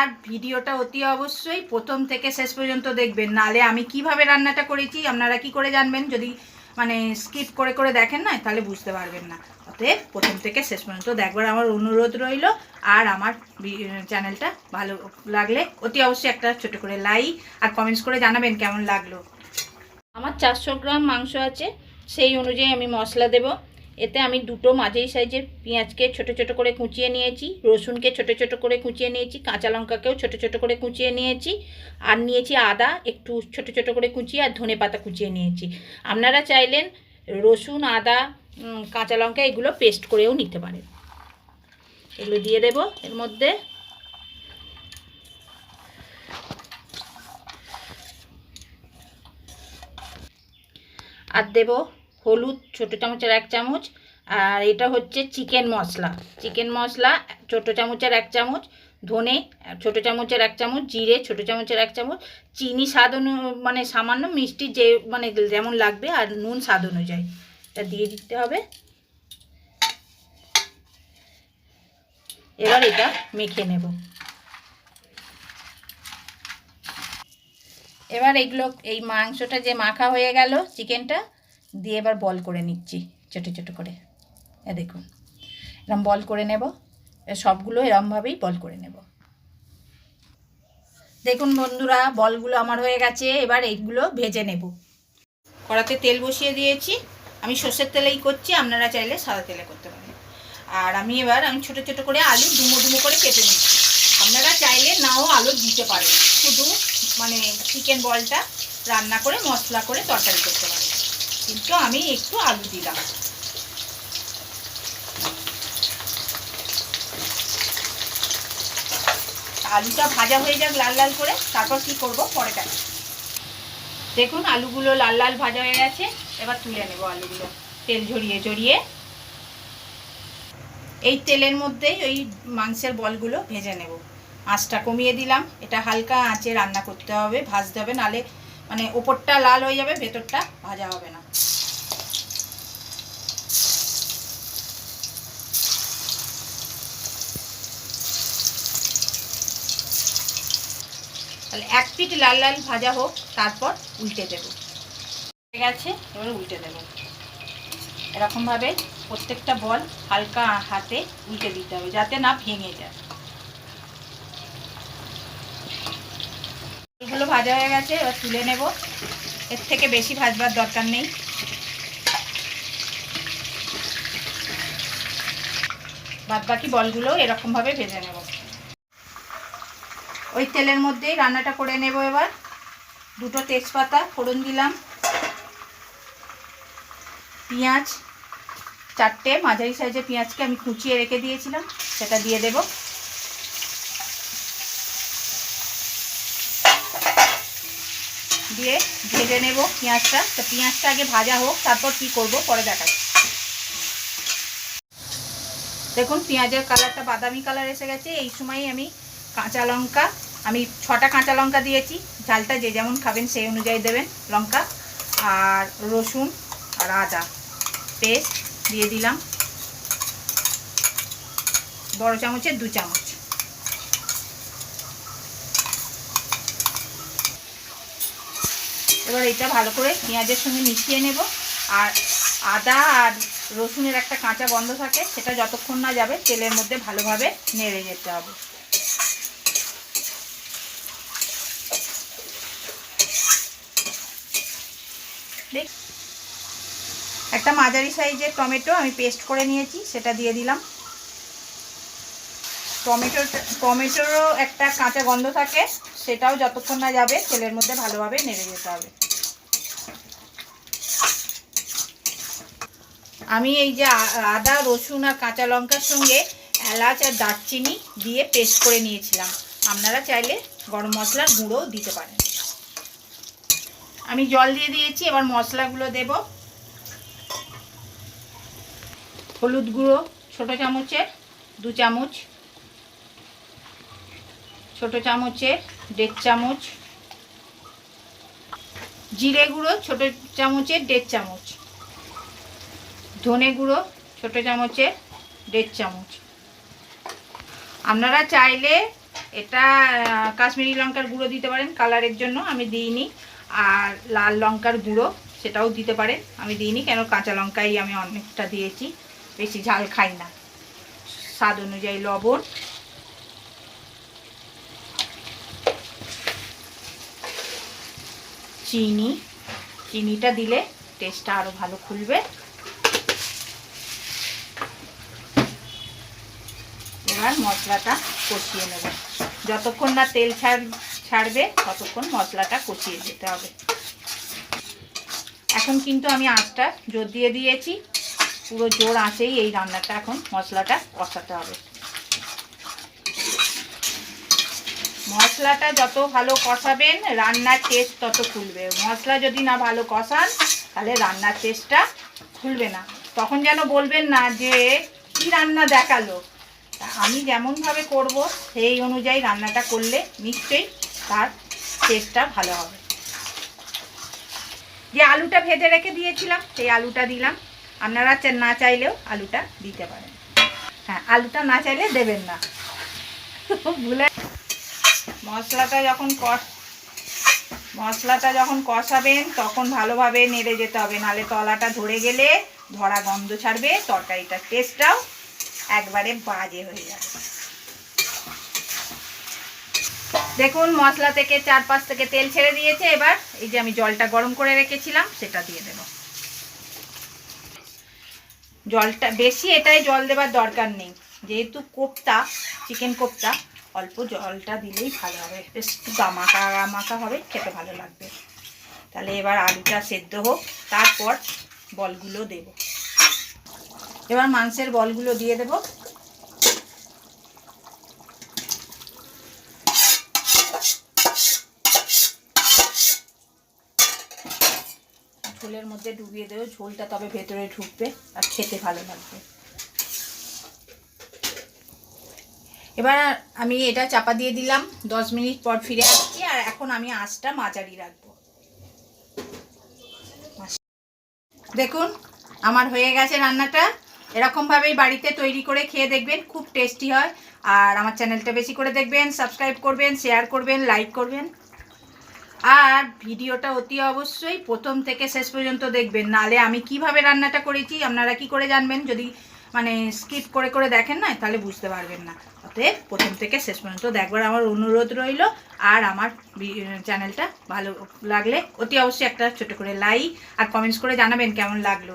আর ভিডিওটা অতি অবশ্যই প্রথম থেকে শেষ পর্যন্ত দেখবেন। নালে আমি কীভাবে রান্নাটা করেছি, আপনারা কি করে জানবেন? যদি মানে স্কিপ করে করে দেখেন না তাহলে বুঝতে পারবেন না। অতএব প্রথম থেকে শেষ পর্যন্ত দেখবার আমার অনুরোধ রইল। আর আমার চ্যানেলটা ভালো লাগলে অতি অবশ্যই একটা ছোট করে লাইক আর কমেন্টস করে জানাবেন কেমন লাগল। আমার চারশো গ্রাম মাংস আছে, সেই অনুযায়ী আমি মশলা দেব। এতে আমি দুটো মাঝারি সাইজের পেঁয়াজকে ছোট ছোট করে কুচিয়ে নিয়েছি, রসুনকে ছোট ছোট করে কুচিয়ে নিয়েছি, কাঁচা লঙ্কাকেও ছোট ছোট করে কুচিয়ে নিয়েছি, আর নিয়েছি আদা একটু ছোট ছোট করে কুচিয়ে আর ধনে পাতা কুচিয়ে নিয়েছি। আপনারা চাইলেন রসুন, আদা কাঁচা লঙ্কা এগুলো পেস্ট করেও নিতে পারেন। এগুলো দিয়ে দেব এর মধ্যে। আর দেব হলুদ, ছোটো চামচের এক চামচ আর এটা হচ্ছে চিকেন মশলা। চিকেন মশলা, ছোটো চামচের এক চামচ ধনে, ছোটো চামচের এক চামচ জিরে, ছোটো চামচের এক চামচ চিনি স্বাদ অনু মানে সামান্য মিষ্টি যে মানে যেমন লাগবে আর নুন স্বাদ অনুযায়ী। এটা দিয়ে দিতে হবে। এবার এটা মেখে নেব। এবার এগুলো, এই মাংসটা যে মাখা হয়ে গেল চিকেনটা, দিয়ে এবার বল করে নিচ্ছি, ছোটো ছোটো করে। এ দেখুন, এরম বল করে নেব সবগুলো এরমভাবেই বল করে নেব। দেখুন বন্ধুরা, বলগুলো আমার হয়ে গেছে, এবার এইগুলো ভেজে নেব। কড়াতে তেল বসিয়ে দিয়েছি, আমি সর্ষের তেলেই করছি, আপনারা চাইলে সাদা তেলে করতে পারেন। আর আমি এবার আমি ছোটো ছোটো করে আলু ডুমো ডুমো করে কেটে নিচ্ছি। আপনারা চাইলে নাও আলু দিতে পারেন, শুধু মানে চিকেন বলটা রান্না করে, মশলা করে তরকারি করতে পারেন। কিন্তু আমি একটু আলু দিলাম। আলুটা ভাজা হয়ে যাক লাল লাল করে, তারপর কি করব পরে কাজ দেখুন, আলুগুলো লাল লাল ভাজা হয়ে গেছে, এবার তুলে নেব আলুগুলো। তেল ঝরিয়ে ঝরিয়ে। এই তেলের মধ্যেই ওই মাংসের বলগুলো ভেজে নেব। আঁচটা কমিয়ে দিলাম। এটা হালকা আঁচে রান্না করতে হবে, ভাজতে হবে, নালে মানে ওপরটা লাল হয়ে যাবে, ভেতরটা ভাজা হবে না। তাহলে এক পিঠ লাল লাল ভাজা হোক, তারপর উল্টে দেব। হয়ে গেছে, এবার উল্টে দেব। এরকমভাবে প্রত্যেকটা বল হালকা হাতে উল্টে দিতে হবে, যাতে না ভেঙে যায়। এগুলো ভাজা হয়ে গেছে, এবার তুলে নেব। এর থেকে বেশি ভাজবার দরকার নেই। বাদ বাকি বলগুলো এরকমভাবে ভেজে নেব। ওই তেলের মধ্যেই রান্নাটা করে নেব এবার। দুটো তেজপাতা ফোড়ন দিলাম। পেঁয়াজ, চারটে মাঝারি সাইজে পেঁয়াজকে আমি কুচিয়ে রেখে দিয়েছিলাম, সেটা দিয়ে দেব। দিয়ে ভেজে নেব পেঁয়াজটা। তো পেঁয়াজটা আগে ভাজা হোক, তারপর কি করব পরে দেখাচ্ছি। দেখুন, পেঁয়াজের কালারটা বাদামি কালার এসে গেছে। এই সময় আমি কাঁচা লঙ্কা, আমি ছটা কাঁচা লঙ্কা দিয়েছি, ঝালটা যে যেমন খাবেন সেই অনুযায়ী দেবেন লঙ্কা, আর রসুন আর আদা পেস্ট দিয়ে দিলাম। বড় চামচের দু চামচ। এবার এটা ভালো করে পেঁয়াজের সঙ্গে মিশিয়ে নেব। আর আদা আর রসুনের একটা কাঁচা গন্ধ থাকে, সেটা যতক্ষণ না যাবে, তেলের মধ্যে ভালোভাবে নেড়ে যেতে হবে। দেখ একটা মাঝারি সাইজের টমেটো আমি পেস্ট করে নিয়েছি, সেটা দিয়ে দিলাম। টমেটো টমেটোরও একটা কাঁচা গন্ধ থাকে, সেটাও যতক্ষণ না যাবে, তেলের মধ্যে ভালোভাবে নেড়ে যেতে হবে। আমি এই যে আদা, রসুন আর কাঁচা লঙ্কার সঙ্গে এলাচ আর দারচিনি দিয়ে পেস্ট করে নিয়েছিলাম। আপনারা চাইলে গরম মশলার গুঁড়োও দিতে পারেন। আমি জল দিয়ে দিয়েছি, এবার মশলাগুলো দেব। হলুদ গুঁড়ো, ছোটো চামচের, দু চামচ। ছোটো চামচের, দেড় চামচ। জিরে গুঁড়ো, ছোটো চামচের, দেড় চামচ। ধনে গুঁড়ো, ছোটো চামচের, দেড় চামচ। আপনারা চাইলে এটা কাশ্মীরি লঙ্কার গুঁড়ো দিতে পারেন। কালারের জন্য আমি দিইনি। আর লাল লঙ্কার গুঁড়ো সেটাও দিতে পারেন আমি দিইনি, কেন কাঁচা লঙ্কাই আমি অনেকটা দিয়েছি, বেশি ঝাল খাই না। স্বাদ অনুযায়ী লবণ। চিনি। চিনিটা দিলে টেস্টটা আরও ভালো খুলবে। এবার মশলাটা কষিয়ে নেব। যতক্ষণ না তেল ছাড় ছাড়বে, ততক্ষণ মশলাটা কষিয়ে যেতে হবে। এখন কিন্তু আমি আঁচটা জোর দিয়ে দিয়েছি। পুরো জোর আঁচেই এই রান্নাটা এখন মশলাটা কষাতে হবে। মশলাটা যত ভালো কষাবেন, রান্নার টেস্ট তত খুলবে। মশলা যদি না ভালো কষান, তাহলে রান্নার টেস্টটা খুলবে না। তখন যেন বলবেন না যে, কি রান্না দেখাল? আমি যেমনভাবে করব, সেই অনুযায়ী রান্নাটা করলে নিশ্চয়ই তার টেস্টটা ভালো হবে। যে আলুটা ভেজে রেখে দিয়েছিলাম, সেই আলুটা দিলাম। আপনারা না চাইলেও আলুটা দিতে পারেন। হ্যাঁ আলুটা না চাইলে দেবেন না। ভুলে মশলাটা যখন কষ মশলাটা যখন কষাবেন, তখন ভালোভাবে নেড়ে যেতে হবে। নাহলে তলাটা ধরে গেলে ধরা গন্ধ ছাড়বে, তরকারিটার টেস্টটাও একবারে বাজে হয়ে যাবে। দেখুন, মশলা থেকে চার পাঁচ থেকে তেল ছেড়ে দিয়েছে এবার। এই যে আমি জলটা গরম করে রেখেছিলাম, সেটা দিয়ে দেব। জলটা, বেশি এটাই জল দেবার দরকার নেই। যেহেতু কোপ্তা, চিকেন কোপ্তা, অল্প জলটা দিলেই ভালো হবে। বেশ একটু গামাকা গামাকা হবে, খেতে ভালো লাগবে। তাহলে এবার আলুটা সেদ্ধ হোক, তারপর বলগুলো দেব। এবার মাংসের বলগুলো দিয়ে দেব। মধ্যে ডুবিয়ে দেবো, ঝোলটা তবে ভেতরে ঢুকবে আর খেতে ভালো লাগবে। এবার আমি এটা চাপা দিয়ে দিলাম, দশ মিনিট পর ফিরে আসছি আর এখন আমি আঁচটা মাঝারি রাখব। দেখুন, আমার হয়ে গেছে রান্নাটা। এরকমভাবেই বাড়িতে তৈরি করে খেয়ে দেখবেন, খুব টেস্টি হয়। আর আমার চ্যানেলটা বেশি করে দেখবেন, সাবস্ক্রাইব করবেন, শেয়ার করবেন, লাইক করবেন। আর ভিডিওটা অতি অবশ্যই প্রথম থেকে শেষ পর্যন্ত দেখবেন। নালে আমি কীভাবে রান্নাটা করেছি, আপনারা কি করে জানবেন? যদি মানে স্কিপ করে করে দেখেন না, তাহলে বুঝতে পারবেন না। অতএব প্রথম থেকে শেষ পর্যন্ত দেখবার আমার অনুরোধ রইল। আর আমার চ্যানেলটা ভালো লাগলে অতি অবশ্যই একটা ছোট করে লাইক আর কমেন্টস করে জানাবেন কেমন লাগল।